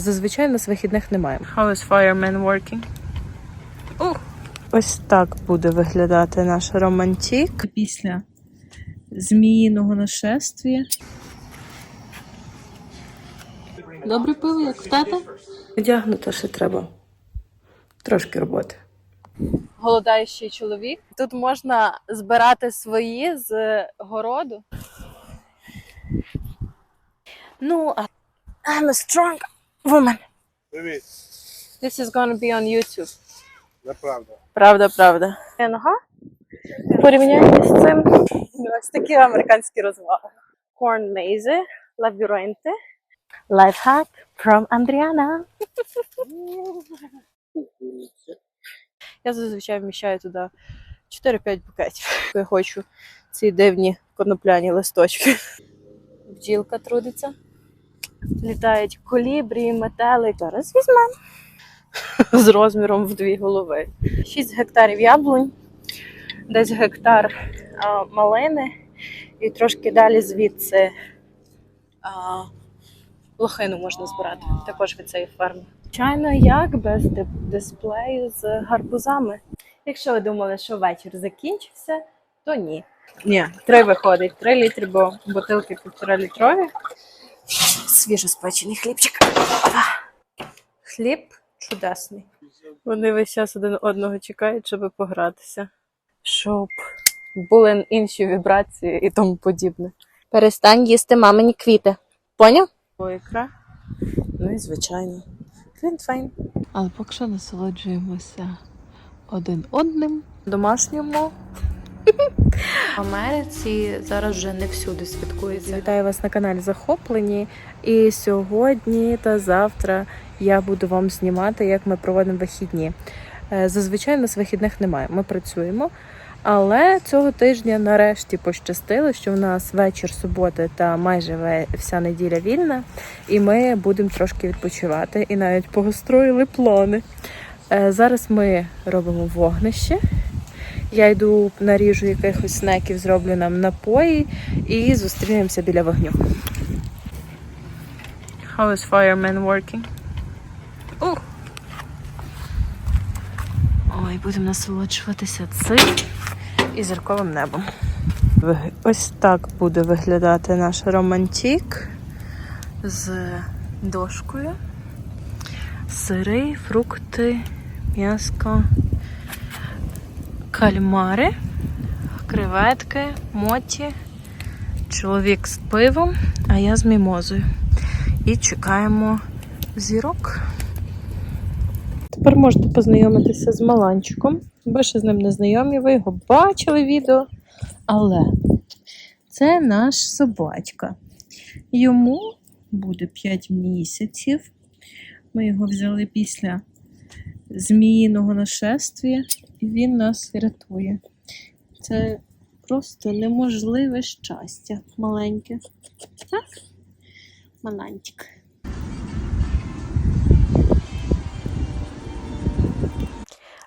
Зазвичай у нас вихідних немає. How is fireman working? Ух. Ось так буде виглядати наш романтик після зміїного нашествия. Добре пиво, як в тата? Одягнуто ще треба. Трошки роботи. Голодаючий чоловік. Тут можна збирати свої з городу. Ну, а I'm a strong woman. Привіт, This is gonna be on YouTube. неправда. Правда, правда. Е, Нога. Порівняйте з цим. Ось такі американські розваги. Corn maze, лабіринти. Лайфхак from Андріана. Я зазвичай вміщаю туди 4-5 букетів. Я хочу ці дивні конопляні листочки. Бджілка трудиться. Літають колібрі, метелик. Зараз візьмемо. З розміром в дві голови. 6 гектарів яблунь, десь гектар а, малини, і трошки далі звідси а, лохину можна збирати, також від цієї ферми. Звичайно, як без дисплею з гарбузами. Якщо ви думали, що вечір закінчився, то ні. Ні, три виходить, три літри, бо бутилки півтора літрові. Свіжоспечений хлібчик. Хліб чудесний. Вони весь час один одного чекають, щоб погратися, щоб були інші вібрації і тому подібне. Перестань їсти мамині квіти. Поняв? Ікра. Ну і звичайно. Клінтфейн. Але поки що насолоджуємося один одним. Домашньому. В Америці зараз вже не всюди святкується. Вітаю вас на каналі Захоплені. І сьогодні та завтра я буду вам знімати, як ми проводимо вихідні. Е, Зазвичай у нас вихідних немає. Ми працюємо. Але цього тижня нарешті пощастило, що в нас вечір суботи та майже вся неділя вільна, і ми будемо трошки відпочивати і навіть погостроїли плани. Е, Зараз ми робимо вогнище. Я йду наріжу якихось снеків, зроблю нам напої і зустрінемося біля вогню. How is fireman working? Ух! Ой, будемо насолоджуватися цим і зірковим небом. Ось так буде виглядати наш романтик з дошкою. Сири, фрукти, м'яско, кальмари, креветки, моті, чоловік з пивом, а я з мімозою. І чекаємо зірок. Тепер можете познайомитися з Маланчиком. Ви ще з ним не знайомі, ви його бачили відео. Але це наш собачка. Йому буде 5 місяців. Ми його взяли після зміїного нашествия, і він нас рятує. Це просто неможливе щастя маленьке. Так? Маланчик.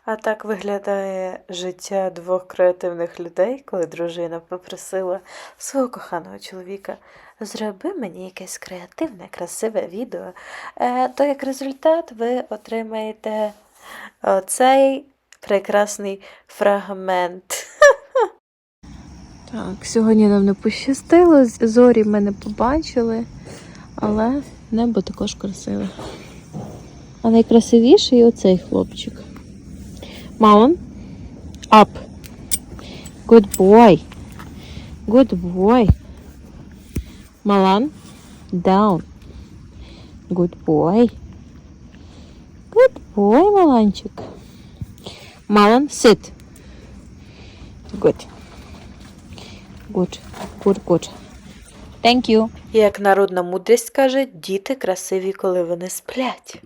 А так виглядає життя двох креативних людей, коли дружина попросила свого коханого чоловіка зроби мені якесь креативне, красиве відео. Е, то як результат ви отримаєте оцей прекрасний фрагмент. Так, сьогодні нам не пощастило, зорі ми не побачили, але небо також красиве. А найкрасивіший оцей хлопчик. Маун. Up. Good boy. Good boy. Малан. Down. Good boy. Boy, Маланчик. Малан, sit. Good. Good. Good, good. Thank you. Як народна мудрість каже, діти красиві, коли вони сплять.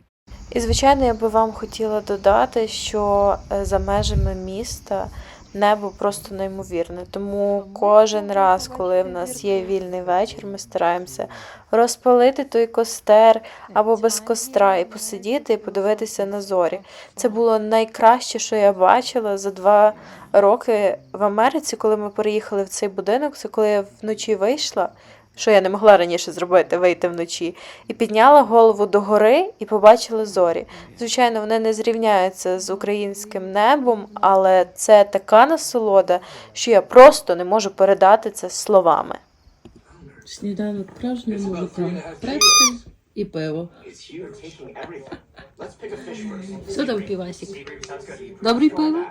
І, звичайно, я би вам хотіла додати, що е, за межами міста небо просто неймовірне. Тому кожен раз, коли в нас є вільний вечір, ми стараємося розпалити той костер або без костра і посидіти і подивитися на зорі. Це було найкраще, що я бачила за два роки в Америці, коли ми переїхали в цей будинок. Це коли я вночі вийшла. Що я не могла раніше зробити, вийти вночі, і підняла голову догори і побачила зорі. Звичайно, вони не зрівняються з українським небом, але це така насолода, що я просто не можу передати це словами. Сніданок справжнього мужика. Прецель і пиво. Що там півасик? Добрий пиво?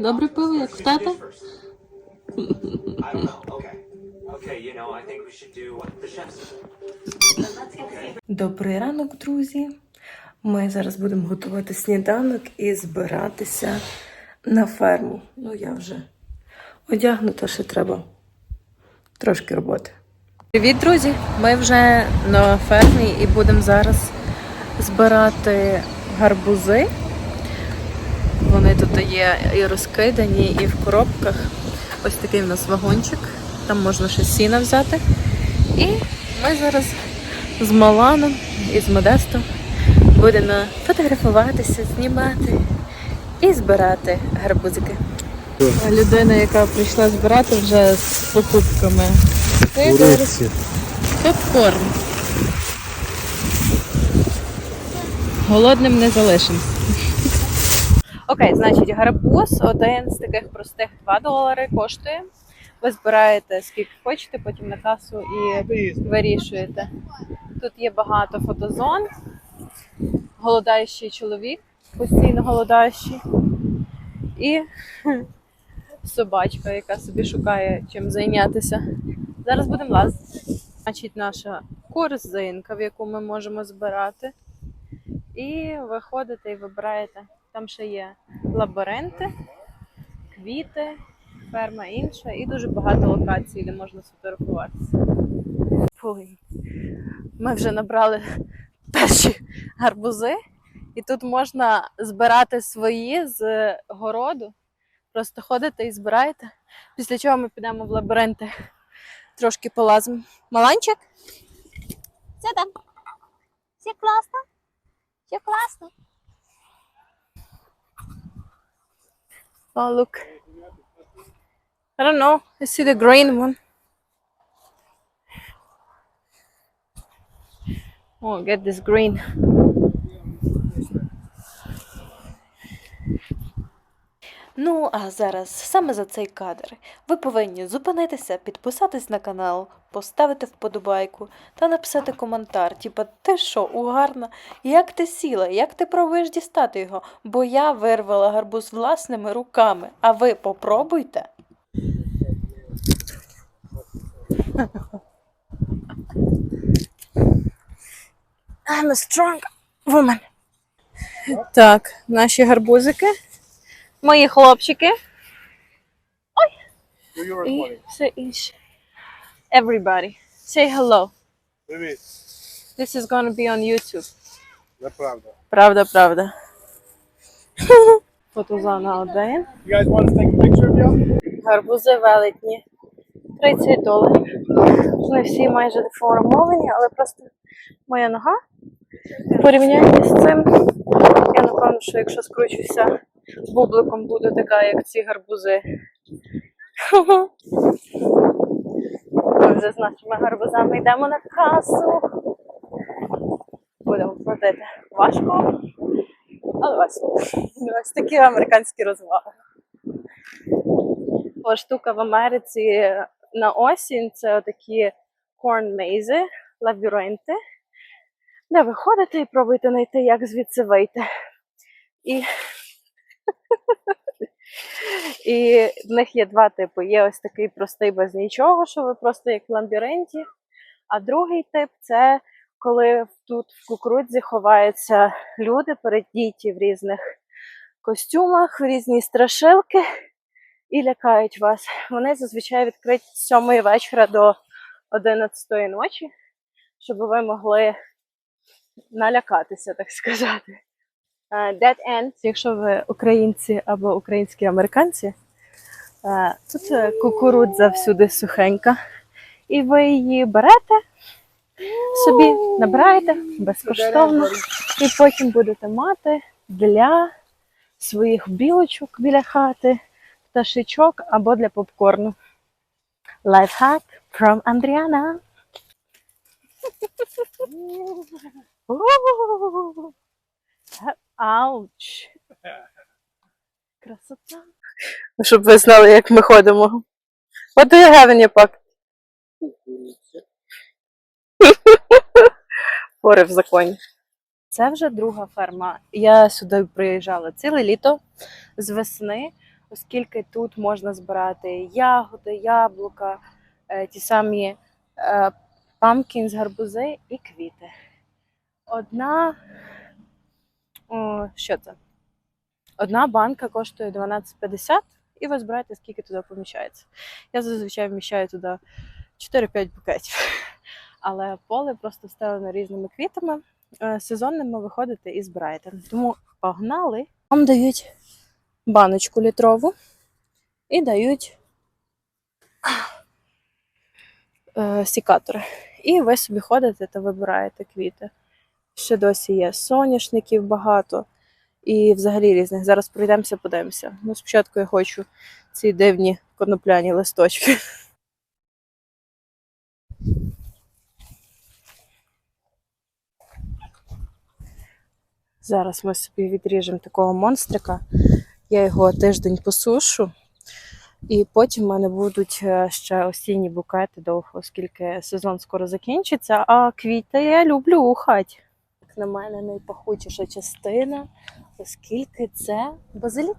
Добре пиво, як в тата? Добрий ранок, друзі. Ми зараз будемо готувати сніданок і збиратися на ферму. Ну, я вже одягнута, ще треба трошки роботи. Привіт, друзі! Ми вже на фермі і будемо зараз збирати гарбузи. Вони тут є і розкидані, і в коробках. Ось такий в нас вагончик. Там можна ще сіна взяти. І ми зараз з Маланом і з Модестом будемо фотографуватися, знімати і збирати гарбузики. Людина, яка прийшла збирати вже з покупками. Попкорн. Голодним не залишимось. Окей, значить, гарбуз один з таких простих 2 долари коштує. Ви збираєте скільки хочете, потім на касу і вирішуєте. Тут є багато фотозон. Голодаючий чоловік, постійно голодаючий. І собачка, яка собі шукає чим зайнятися. Зараз будемо лазити. Значить, наша корзинка, в яку ми можемо збирати. І виходите і вибираєте. Там ще є лабіринти, квіти, ферма інша і дуже багато локацій, де можна сфотографуватися. Фуй. Ми вже набрали перші гарбузи, і тут можна збирати свої з городу. Просто ходите і збираєте. Після чого ми підемо в лабіринти, трошки полазимо. Маланчик? Все там. Все класно. Все класно. Oh, look. I don't know. I see the green one. Oh, get this green. Ну, а зараз саме за цей кадр ви повинні зупинитися, підписатись на канал, поставити вподобайку та написати коментар. Типа, ти що, угарна? Як ти сіла? Як ти пробуєш дістати його? Бо я вирвала гарбуз власними руками. А ви попробуйте. I'm a strong woman. Так, наші гарбузики. Мої хлопчики. І все інше. Everybody. Say hello. Привіт, This is gonna be on YouTube. неправда. Правда, правда. Фотозона один. You guys want to take a picture of you? Гарбузи велетні. 30 доларів. Не всі майже деформовані, але просто моя нога. В порівнянні з цим, я напевно, що якщо скручуся бубликом, буду така, як ці гарбузи. Вже з нашими гарбузами йдемо на касу. Будемо платити важко, але весело. Ось такі американські розваги. Була штука в Америці на осінь це такі maze, лабіринти, де ви ходите і пробуєте знайти, як звідси вийти. І, і в них є два типи. Є ось такий простий без нічого, що ви просто як в лабіринті. А другий тип це коли тут в кукурудзі ховаються люди, передіті в різних костюмах, в різні страшилки і лякають вас. Вони зазвичай відкриті з 7 вечора до 11 ночі, щоб ви могли налякатися, так сказати. Е, Dead End, якщо ви українці або українські американці, е, тут е, кукурудза всюди сухенька. І ви її берете, собі набираєте безкоштовно, і потім будете мати для своїх білочок біля хати пташечок або для попкорну. Лайфхак from Андріана. Ауч. Красота. Щоб ви знали, як ми ходимо. What do you have in your pocket? Фори в законі. Це вже друга ферма. Я сюди приїжджала ціле літо з весни, оскільки тут можна збирати ягоди, яблука, е, ті самі е, pumpkins, гарбузи і квіти. Одна. О, що це? Одна банка коштує 12,50, і ви збираєте, скільки туди поміщається. Я зазвичай вміщаю туди 4-5 букетів. Але поле просто встелене різними квітами. Е, Сезонними виходите і збираєте. Тому погнали. Вам дають баночку літрову і дають е, сікатори. І ви собі ходите та вибираєте квіти. Ще досі є соняшників багато і взагалі різних. Зараз пройдемося, подивимося. Ну, спочатку я хочу ці дивні конопляні листочки. Зараз ми собі відріжемо такого монстрика. Я його тиждень посушу. І потім в мене будуть е, ще осінні букети довго, оскільки сезон скоро закінчиться, а квіти я люблю у хаті. На мене, найпахучіша частина, оскільки це базилік.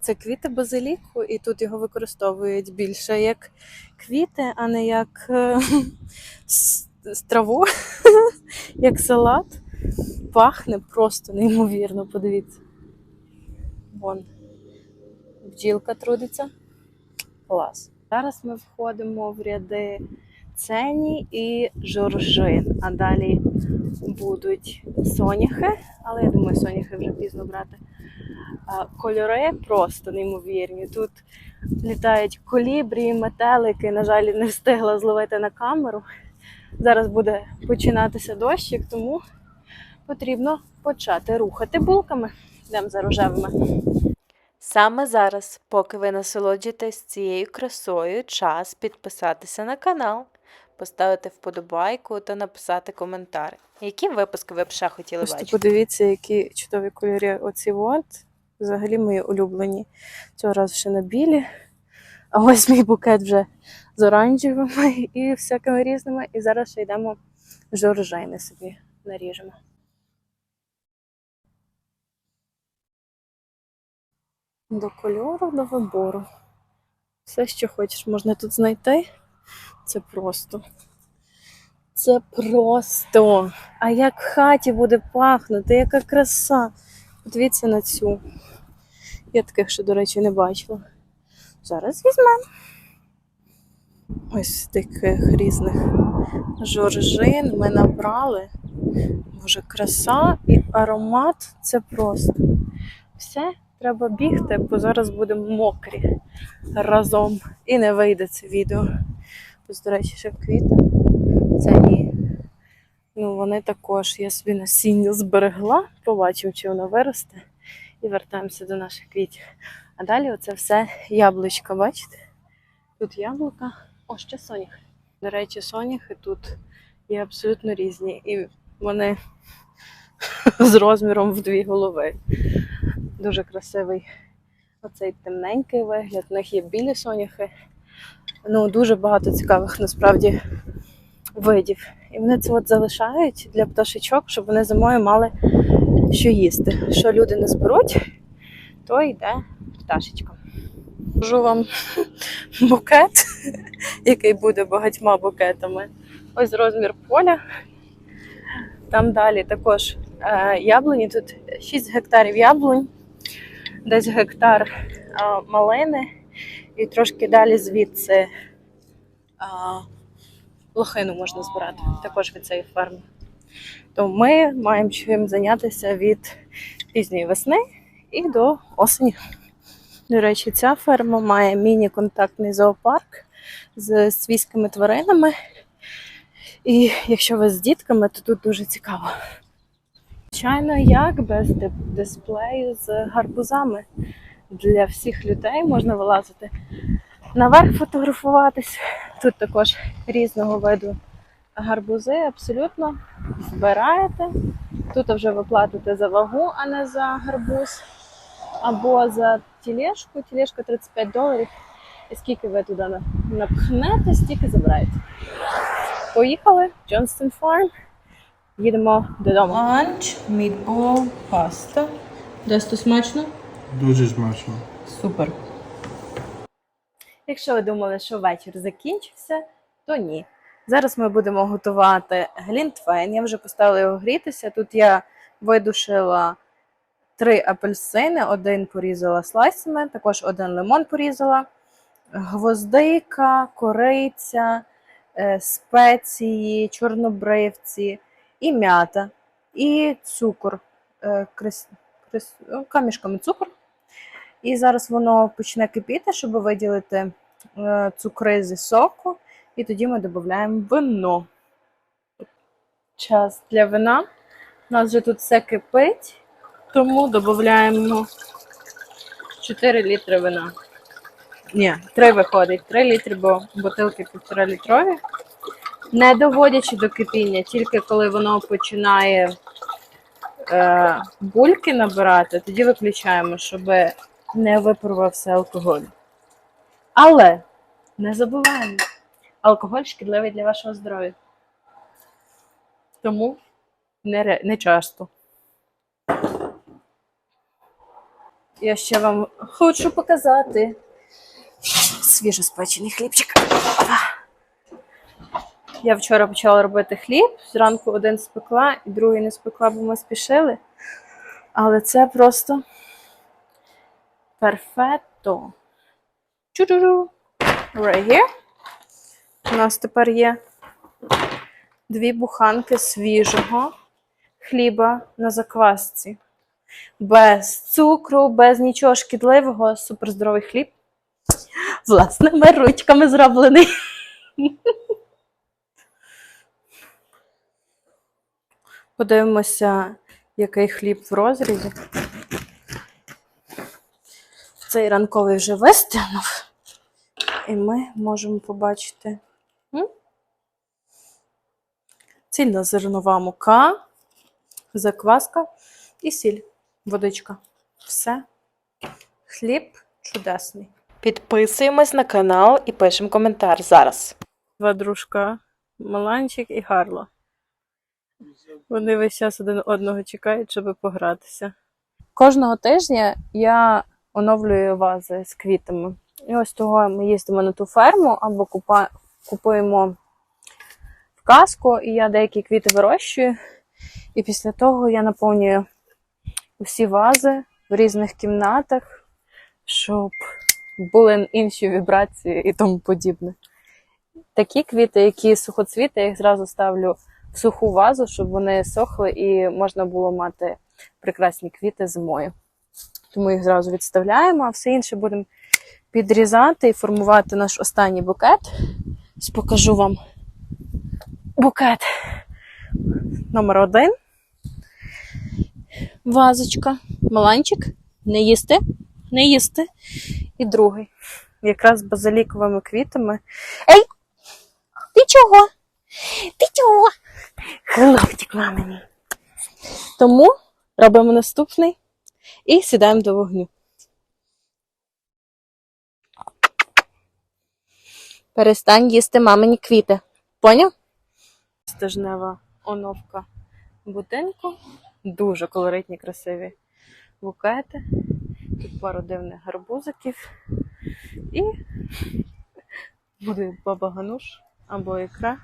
Це квіти базиліку, і тут його використовують більше як квіти, а не як е, траву, як салат. Пахне просто неймовірно, подивіться. Вон бджілка трудиться. Клас. Зараз ми входимо в ряди цені і жоржин, а далі будуть соняхи, але я думаю, соняхи вже пізно брати. Кольори просто неймовірні. Тут літають колібрі, метелики. На жаль, не встигла зловити на камеру. Зараз буде починатися дощик, тому потрібно почати рухати булками. Йдемо за рожевими. Саме зараз, поки ви насолоджуєтесь цією красою, час підписатися на канал, поставити вподобайку та написати коментар. Які випуски ви б ще хотіли Просто бачити? подивіться, які чудові кольори оці от. Взагалі мої улюблені. Цього разу ще на білі. А ось мій букет вже з оранжевими і всякими різними. І зараз ще йдемо жоржайни собі наріжемо. До кольору, до вибору. Все, що хочеш, можна тут знайти. Це просто. Це просто. А як в хаті буде пахнути, яка краса. Подивіться на цю. Я таких ще, до речі, не бачила. Зараз візьмемо. Ось таких різних жоржин ми набрали. Боже, краса і аромат це просто. Все, треба бігти, бо зараз будемо мокрі разом. І не вийде це відео. Ось, до речі, ще квіти. Це ні. Ну, вони також, я собі насіння зберегла, побачимо, чи воно виросте. І вертаємося до наших квітів. А далі оце все яблучко, бачите? Тут яблука, о, ще соняхи. До речі, соняхи тут є абсолютно різні. І вони з розміром в дві голови. Дуже красивий оцей темненький вигляд. В них є білі соняхи. Ну, дуже багато цікавих насправді видів. І вони це от залишають для пташечок, щоб вони зимою мали що їсти. Що люди не зберуть, то йде пташечкам. Покажу вам букет, який буде багатьма букетами. Ось розмір поля. Там далі також е, яблуні. Тут 6 гектарів яблунь, десь гектар е, малини, і трошки далі звідси е, лохину можна збирати, також від цієї ферми. То ми маємо чим зайнятися від пізньої весни і до осені. До речі, ця ферма має міні-контактний зоопарк з свійськими тваринами. І якщо ви з дітками, то тут дуже цікаво. Звичайно, як без дисплею з гарбузами. Для всіх людей можна вилазити наверх фотографуватись. Тут також різного виду гарбузи абсолютно збираєте. Тут вже ви платите за вагу, а не за гарбуз. Або за тілешку. Тілешка 35 доларів. І скільки ви туди напхнете, стільки забираєте. Поїхали. Johnston Farm. Їдемо додому. Ланч, мідбол, паста. Десто смачно? Дуже смачно. Супер. Якщо ви думали, що вечір закінчився, то ні. Зараз ми будемо готувати глінтвейн. Я вже поставила його грітися. Тут я видушила три апельсини, один порізала слайсами, також один лимон порізала, гвоздика, кориця, е, спеції, чорнобривці і м'ята, і цукор, е, крис- крис- ну, камішками цукор. І зараз воно почне кипіти, щоб виділити е, цукри зі соку, і тоді ми додаємо вино. Час для вина. У нас вже тут все кипить, тому додаємо 4 літри вина. Ні, 3 виходить. 3 літри, бо бутилки 1,5 літрові. Не доводячи до кипіння, тільки коли воно починає е, бульки набирати, тоді виключаємо, щоб не випарувався алкоголь. Але не забуваємо, алкоголь шкідливий для вашого здоров'я. Тому не, не часто. Я ще вам хочу показати свіжоспечений хлібчик. Я вчора почала робити хліб. Зранку один спекла і другий не спекла, бо ми спішили. Але це просто перфетто. Чу-чу-чу. Right here. У нас тепер є дві буханки свіжого хліба на заквасці. Без цукру, без нічого шкідливого, суперздоровий хліб. Власними ручками зроблений. Подивимося, який хліб в розрізі. Цей ранковий вже вистигнув. І ми можемо побачити м? цільнозернова мука, закваска і сіль, водичка. Все. Хліб чудесний. Підписуємось на канал і пишемо коментар зараз. Два дружка Маланчик і Гарло. Вони весь час один одного чекають, щоб погратися. Кожного тижня я оновлюю вази з квітами. І ось того ми їздимо на ту ферму або купа... купуємо в казку, і я деякі квіти вирощую. І після того я наповнюю усі вази в різних кімнатах, щоб були інші вібрації і тому подібне. Такі квіти, які сухоцвіти, я їх зразу ставлю в суху вазу, щоб вони сохли і можна було мати прекрасні квіти зимою. Тому їх зразу відставляємо, а все інше будемо підрізати і формувати наш останній букет. Ось Покажу вам букет номер один. Вазочка. Маланчик. Не їсти, не їсти. І другий. Якраз з базиліковими квітами. Ей! Ти чого? Ти чого? Хлопчик мамині. Тому робимо наступний і сідаємо до вогню. Перестань їсти мамині квіти. Поняв? Стежнева оновка будинку. Дуже колоритні, красиві букети. Тут пару дивних гарбузиків. І буде баба гануш або ікра.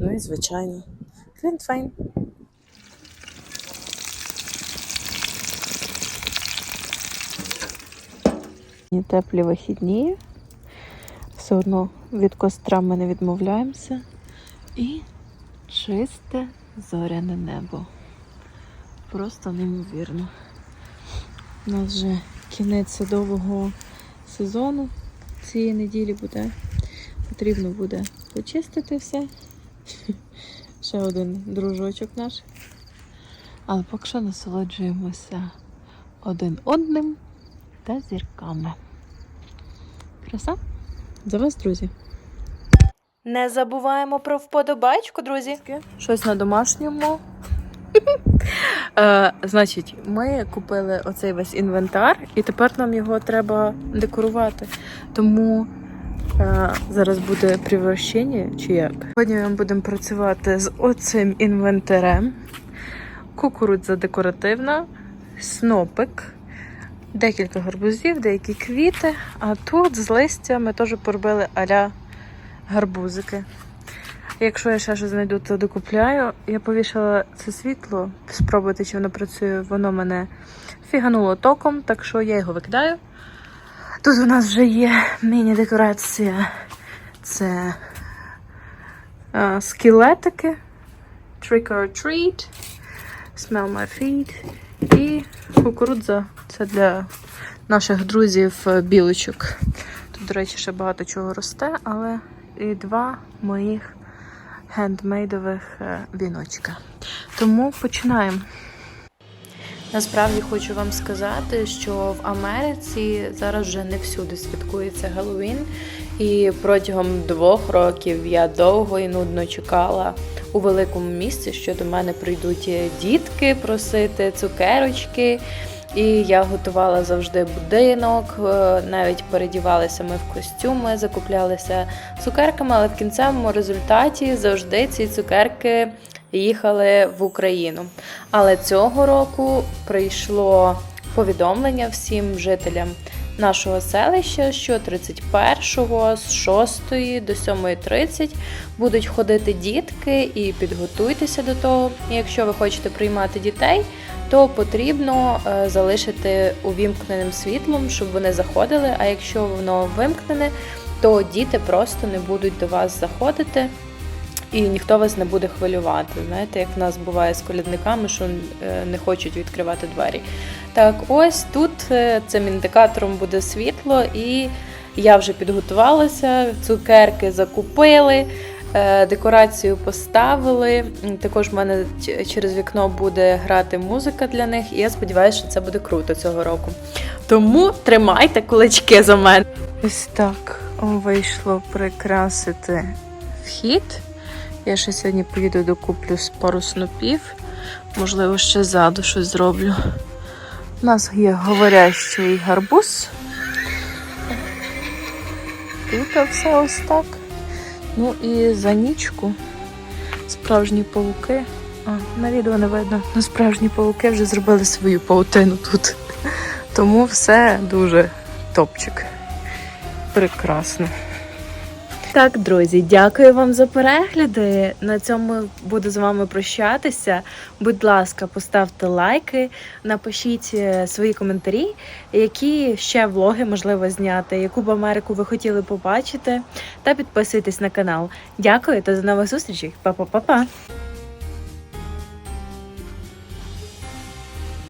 Ну і звичайно. Клінтфейн. Теплі вихідні. Все одно від костра ми не відмовляємося. І чисте зоряне небо. Просто неймовірно. У нас вже кінець садового сезону цієї неділі буде. Потрібно буде почистити все. Ще один дружочок наш. Але поки що насолоджуємося один одним та зірками. Краса? За вас, друзі! Не забуваємо про вподобайку, друзі. Щось на домашньому. Е, значить, ми купили оцей весь інвентар, і тепер нам його треба декорувати. Тому зараз буде превращення чи як. Сьогодні ми будемо працювати з оцим інвентарем. Кукурудза декоративна, снопик, декілька гарбузів, деякі квіти. А тут з листя ми теж поробили аля гарбузики. Якщо я ще щось знайду, то докупляю. Я повішала це світло, спробувати, чи воно працює. Воно мене фігануло током, так що я його викидаю. Тут у нас вже є міні-декорація. Це е, скелетики, Trick or Treat, Smell My Feet і кукурудза. Це для наших друзів е, білочок. Тут, до речі, ще багато чого росте, але і два моїх хендмейдових е, віночка. Тому починаємо. Насправді хочу вам сказати, що в Америці зараз вже не всюди святкується Геловін, і протягом двох років я довго і нудно чекала у великому місці, що до мене прийдуть дітки просити цукерочки. І я готувала завжди будинок, е, навіть передівалися ми в костюми, закуплялися цукерками, але в кінцевому результаті завжди ці цукерки їхали в Україну. Але цього року прийшло повідомлення всім жителям нашого селища, що 31-го з 6 до 7.30 будуть ходити дітки і підготуйтеся до того. Якщо ви хочете приймати дітей, то потрібно е, залишити увімкненим світлом, щоб вони заходили. А якщо воно вимкнене, то діти просто не будуть до вас заходити і ніхто вас не буде хвилювати. Знаєте, як в нас буває з колядниками, що е, не хочуть відкривати двері. Так, ось тут е, цим індикатором буде світло, і я вже підготувалася, цукерки закупили. е, Декорацію поставили. Також в мене через вікно буде грати музика для них, і я сподіваюся, що це буде круто цього року. Тому тримайте кулачки за мене. Ось так вийшло прикрасити вхід. Я ще сьогодні поїду докуплю пару снопів. Можливо, ще ззаду щось зроблю. У нас є говорящий гарбуз. Тут все ось так. Ну і за нічку справжні павуки. А, на відео не видно, але справжні павуки вже зробили свою паутину тут. Тому все дуже топчик. Прекрасно. Так, друзі, дякую вам за перегляди. На цьому буду з вами прощатися. Будь ласка, поставте лайки, напишіть е, свої коментарі, які ще влоги можливо зняти, яку б Америку ви хотіли побачити, та підписуйтесь на канал. Дякую та до нових зустрічей. Па-па-па-па!